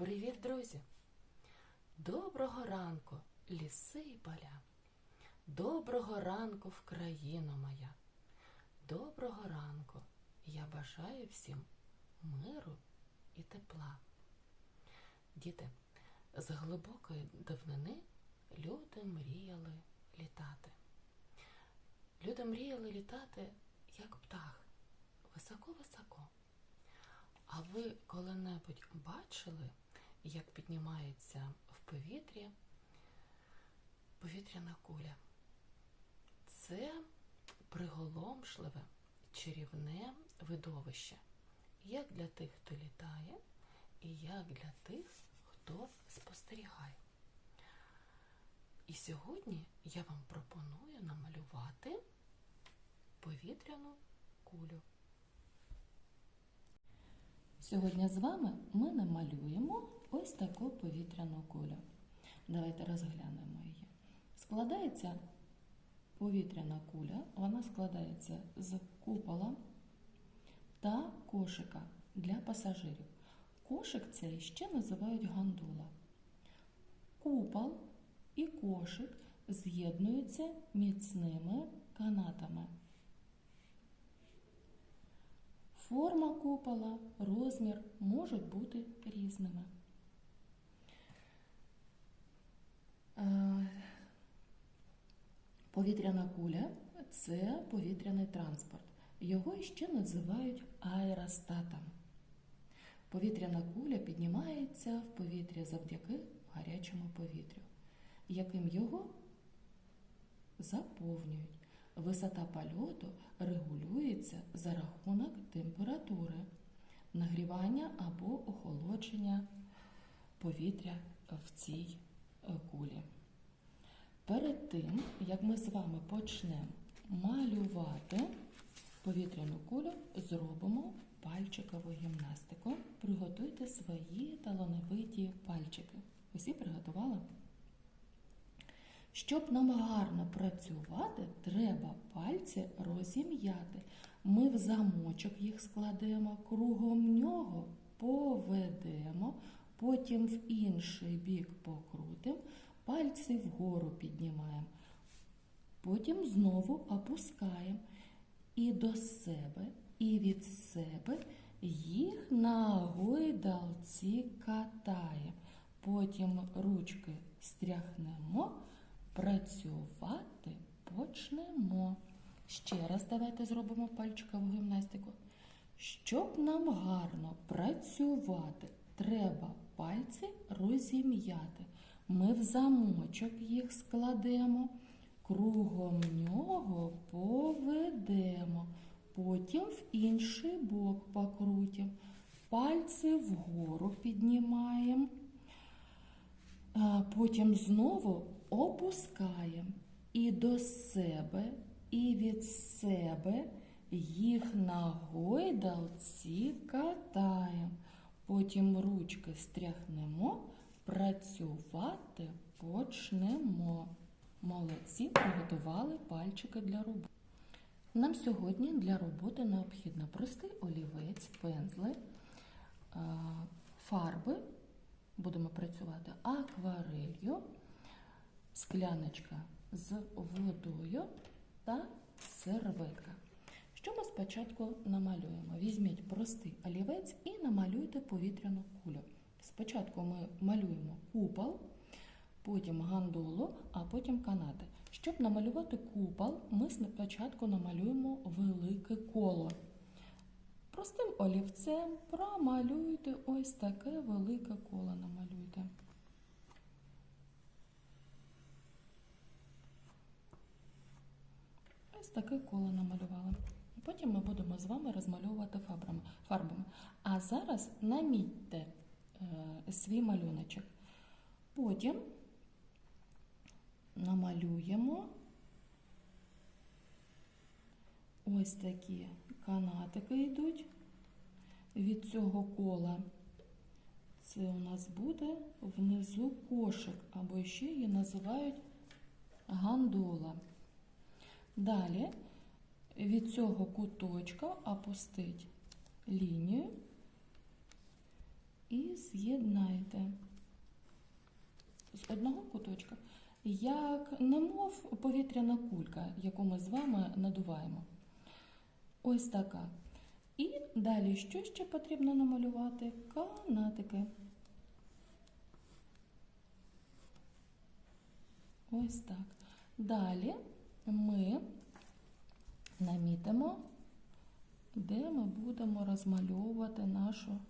Привіт, друзі! Доброго ранку, ліси і поля. Доброго ранку, Вкраїно моя. Доброго ранку. Я бажаю всім миру і тепла. Діти, з глибокої давнини люди мріяли літати. Люди мріяли літати, як птах, високо-високо. А ви коли-небудь бачили, як піднімається в повітрі повітряна куля? Це приголомшливе, чарівне видовище, як для тих, хто літає, і як для тих, хто спостерігає. І сьогодні я вам пропоную намалювати повітряну кулю. Сьогодні з вами ми намалюємо ось таку повітряну кулю. Давайте розглянемо її. Складається повітряна куля, вона складається з купола та кошика для пасажирів. Кошик цей ще називають гандула. Купол і кошик з'єднуються міцними канатами. Форма купола, розмір можуть бути різними. Е, Повітряна куля це повітряний транспорт. Його ще називають аеростатом. Повітряна куля піднімається в повітря завдяки гарячому повітрю, яким його заповнюють. Висота польоту регулюється за рахунок температури, нагрівання або охолодження повітря в цій е, кулі. Перед тим, як ми з вами почнемо малювати повітряну кулю, зробимо пальчикову гімнастику. Приготуйте свої талановиті пальчики. Усі приготували? Щоб нам гарно працювати, треба пальці розім'яти. Ми в замочок їх складемо, кругом нього поведемо, потім в інший бік покрутимо, пальці вгору піднімаємо, потім знову опускаємо і до себе, і від себе їх на гойдалці катаємо. Потім ручки стряхнемо. Працювати почнемо. Ще раз давайте зробимо пальчикову гімнастику. Щоб нам гарно працювати, треба пальці розім'яти. Ми в замочок їх складемо, кругом нього поведемо, потім в інший бок покрутимо, пальці вгору піднімаємо. Потім знову опускаємо і до себе, і від себе їх на гойдалці катаємо. Потім ручки стряхнемо, працювати почнемо. Молодці приготували пальчики для роботи. Нам сьогодні для роботи необхідно простий олівець, пензли, фарби. Будемо працювати акварелью, скляночка з водою та серветка. Що ми спочатку намалюємо? Візьміть простий олівець і намалюйте повітряну кулю. Спочатку ми малюємо купол, потім гандолу, а потім канати. Щоб намалювати купол, ми спочатку намалюємо велике коло. Простим олівцем промалюйте ось таке велике коло намалюйте. Таке коло намалювали. Потім ми будемо з вами розмальовувати фарбами. фарбами. А зараз намітьте е, свій малюночок. Потім намалюємо ось такі канатики йдуть від цього кола. Це у нас буде внизу кошик, або ще її називають гандола. Далі від цього куточка опустить лінію і з'єднайте з одного куточка, як немов повітряна кулька, яку ми з вами надуваємо. Ось така. І далі що ще потрібно намалювати? Канатики. Ось так. Далі ми намітимо, де ми будемо розмальовувати нашу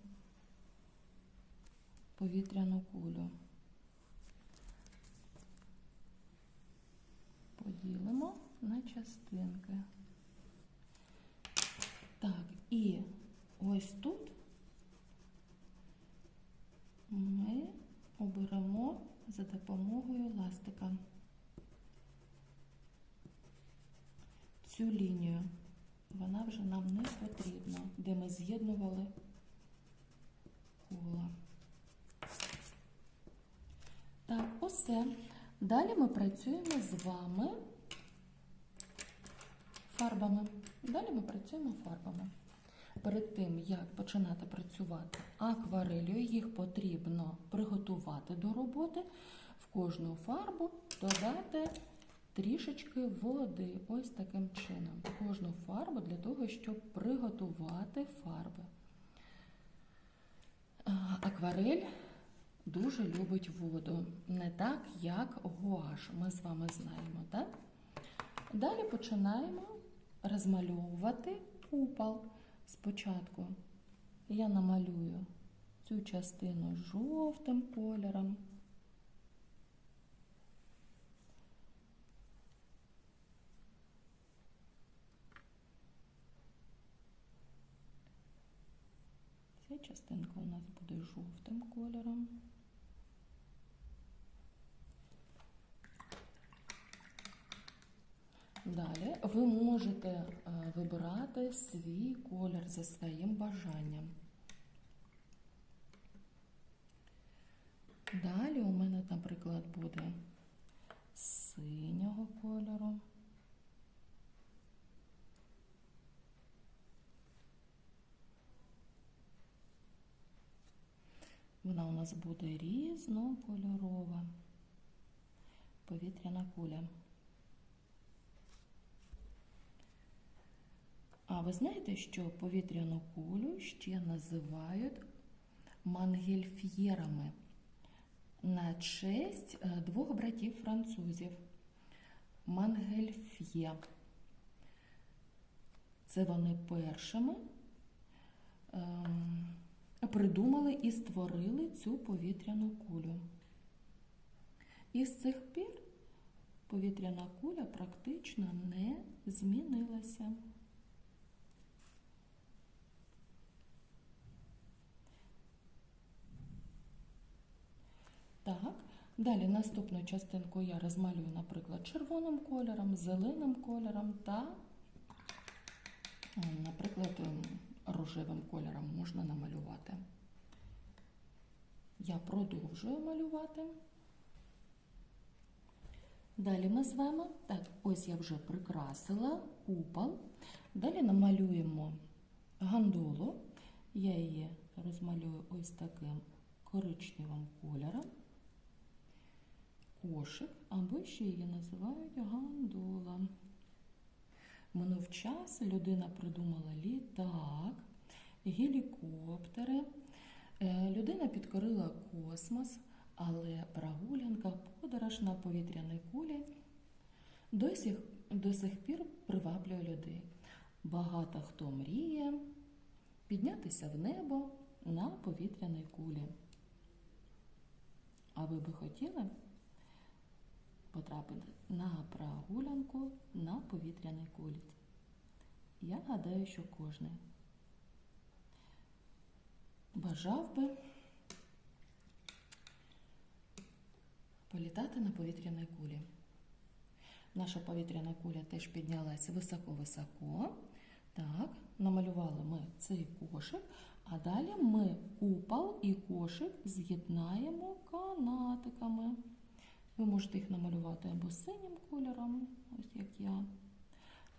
повітряну кулю. Поділимо на частинки. Так, і ось тут ми оберемо за допомогою ластика цю лінію. Вона вже нам не потрібна, де ми з'єднували кола. Так, усе. Далі ми працюємо з вами фарбами. Далі ми працюємо фарбами. Перед тим, як починати працювати акварелью, їх потрібно приготувати до роботи, в кожну фарбу додати трішечки води. Ось таким чином. Кожну фарбу для того, щоб приготувати фарби. Акварель дуже любить воду, не так, як гуаш. Ми з вами знаємо, так? Далі починаємо розмальовувати купол. Спочатку я намалюю цю частину жовтим кольором. Частинка у нас буде жовтим кольором. Далі ви можете е, вибирати свій колір за своїм бажанням. Далі у мене, наприклад, буде Вона у нас буде різнокольорова повітряна куля. А ви знаєте, що повітряну кулю ще називають мангельф'єрами на честь е, двох братів французів. Мангельф'є. Це вони першими ем, придумали і створили цю повітряну кулю. І з цих пір повітряна куля практично не змінилася. Так, далі наступну частинку я розмалюю, наприклад, червоним кольором, зеленим кольором та, наприклад, м, рожевим кольором можна намалювати. Я продовжую малювати. Далі ми з вами, так, ось я вже прикрасила купол. Далі намалюємо гандолу. Я її розмалюю ось таким коричневим кольором. Кошик, або ще її називають гандола. Минув час, людина придумала літак, гелікоптери. Е, Людина підкорила космос, але прогулянка, подорож на повітряній кулі до сих, до сих пір приваблює людей. Багато хто мріє піднятися в небо на повітряній кулі. А ви би хотіли потрапити на прогулянку на повітряній кулі? Я гадаю, що кожен бажав би політати на повітряній кулі. Наша повітряна куля теж піднялася високо-високо. Так, намалювали ми цей кошик, а далі ми купол і кошик з'єднаємо канатиками. Ви можете їх намалювати або синім кольором, ось як я,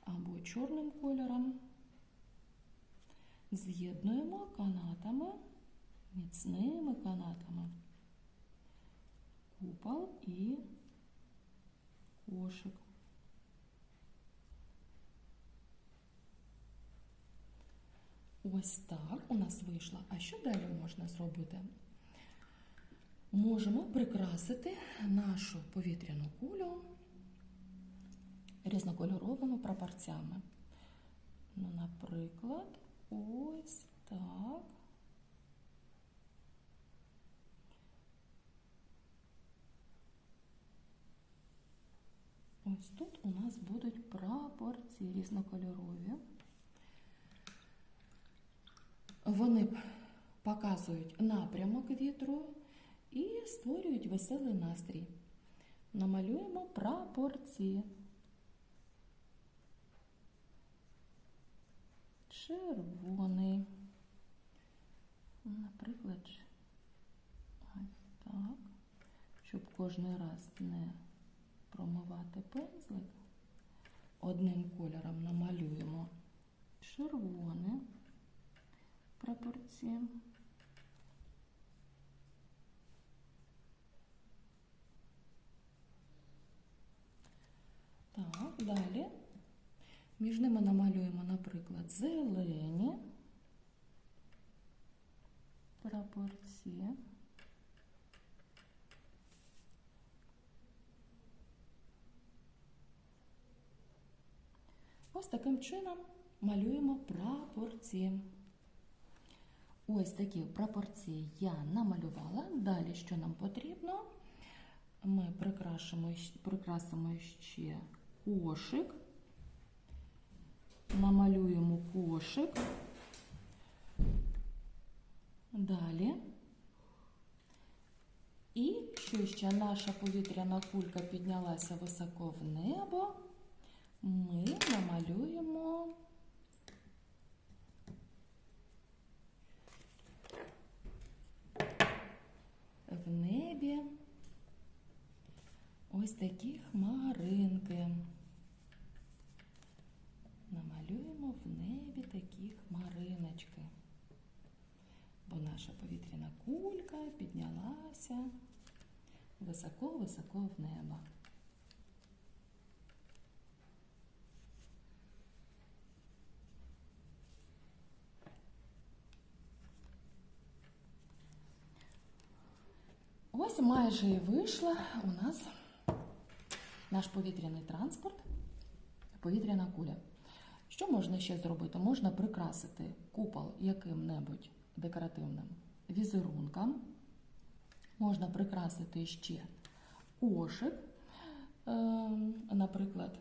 або чорним кольором. З'єднуємо канатами міцними канатами. Купол і кошик. Ось так у нас вийшло. А що далі можна зробити? Можемо прикрасити нашу повітряну кулю різнокольоровими прапорцями. Ну, наприклад, ось так. Ось тут у нас будуть прапорці різнокольорові. Вони показують напрямок вітру і створюють веселий настрій. Намалюємо прапорці. Червоний. Наприклад, ось так. Щоб кожен раз не промивати пензлик, одним кольором намалюємо червоне прапорці. Так, далі. Між ними намалюємо, наприклад, зелені прапорці. Ось таким чином малюємо прапорці. Ось такі прапорці я намалювала. Далі, що нам потрібно, ми прикрасимо ще кошик, намалюємо кошик. Далі. І що ще наша повітряна кулька піднялася високо в небо, ми намалюємо в небі ось такі хмаринки. Намалюємо в небі такі хмариночки. Бо наша повітряна кулька піднялася високо-високо в небо. Ось майже і вийшла у нас наш повітряний транспорт, повітряна куля. Що можна ще зробити? Можна прикрасити купол яким-небудь декоративним візерунком. Можна прикрасити ще кошик, е, наприклад.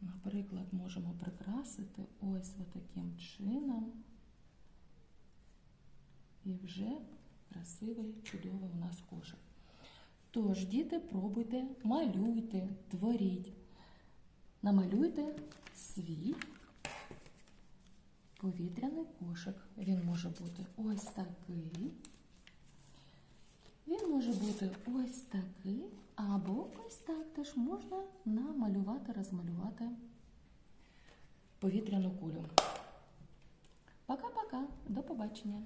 Наприклад, можемо прикрасити ось таким чином. І вже красивий, чудовий у нас кошик. Тож, діти, пробуйте, малюйте, творіть. Намалюйте свій повітряний кошик. Він може бути ось такий. Він може бути ось такий, або ось так теж можна намалювати, розмалювати повітряну кулю. Пока-пока, до побачення.